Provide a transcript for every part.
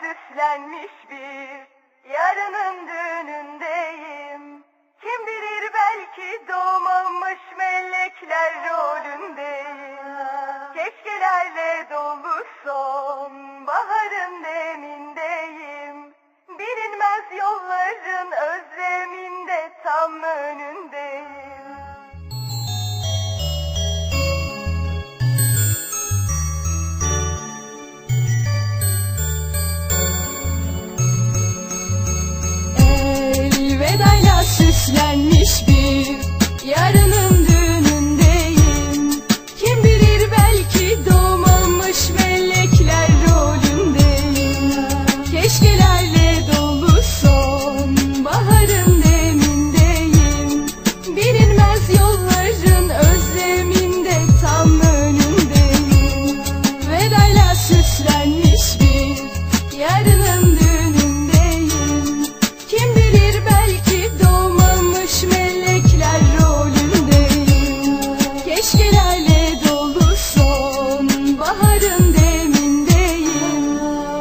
süslenmiş bir yarının düğünündeyim. Kim bilir belki doğmamış melekler rolündeyim. Keşkelerle dolu son baharın demindeyim. Bilinmez yolların özleminde tam önündeyim. Süslenmiş bir yarının baharın demindeyim.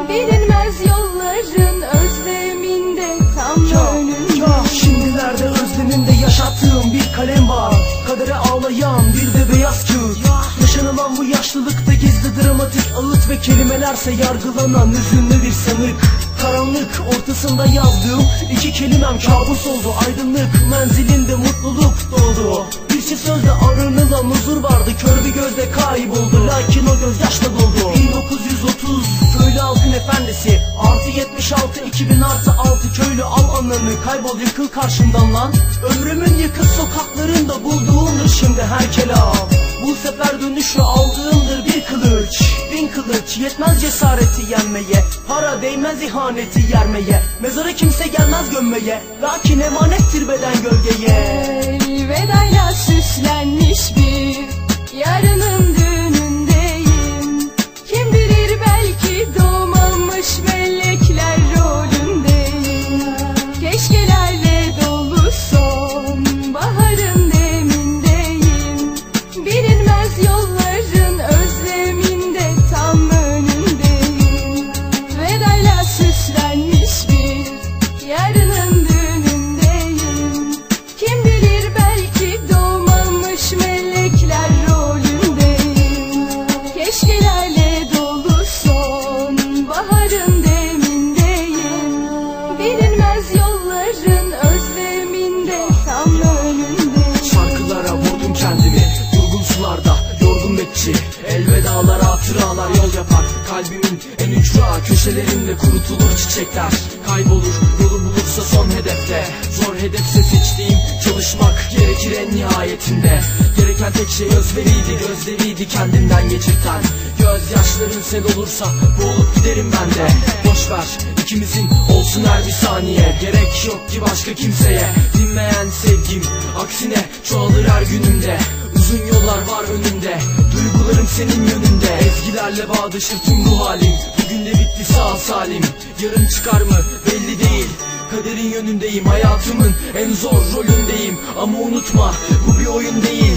Bilinmez yolların özleminde tam Ya, önündeyim. ya şimdilerde özlemimde yaşattığım bir kalem var. Kadere ağlayan bir de beyaz kağıt. Yaşanılan bu yaşlılıkta gizli dramatik ağıt Ve kelimelerse yargılanan hüzünlü bir sanık. Karanlık ortasında yazdığım iki kelimem kabus oldu. Aydınlık menzilinde mutluluk doldu Bir şey sözde aranılan huzur anlarını Kaybol yıkıl karşımdan lan. Ömrümün yıkık sokaklarında bulduğumdur şimdi her kelam Bu sefer dönüşü aldığımdır bir kılıç. Bin kılıç yetmez cesareti yenmeye. Para değmez ihaneti yermeye. Mezara kimse gelmez gömmeye. Lakin emanettir beden gölgeye. Elvedayla köşelerinde kurutulur çiçekler. Kaybolur yolu bulursa son hedefte. Zor hedefse seçtiğim çalışmak gerekir en nihayetinde. Gereken tek şey özveriydi gözleriydi kendinden geçirten. Gözyaşların sel olursa boğulup giderim ben de. Boş ver ikimizin olsun her bir saniye. Gerek yok ki başka kimseye. Dinmeyen sevgim aksine çoğalır her günümde. Uzun yollar var önümde. Duygularım senin yönünde. Ezgilerle bağdaşır tüm ruh halim. Bugün de bitti salim. Yarın çıkar mı? Belli değil. Kaderin yönündeyim hayatımın en zor rolündeyim. Ama unutma bu bir oyun değil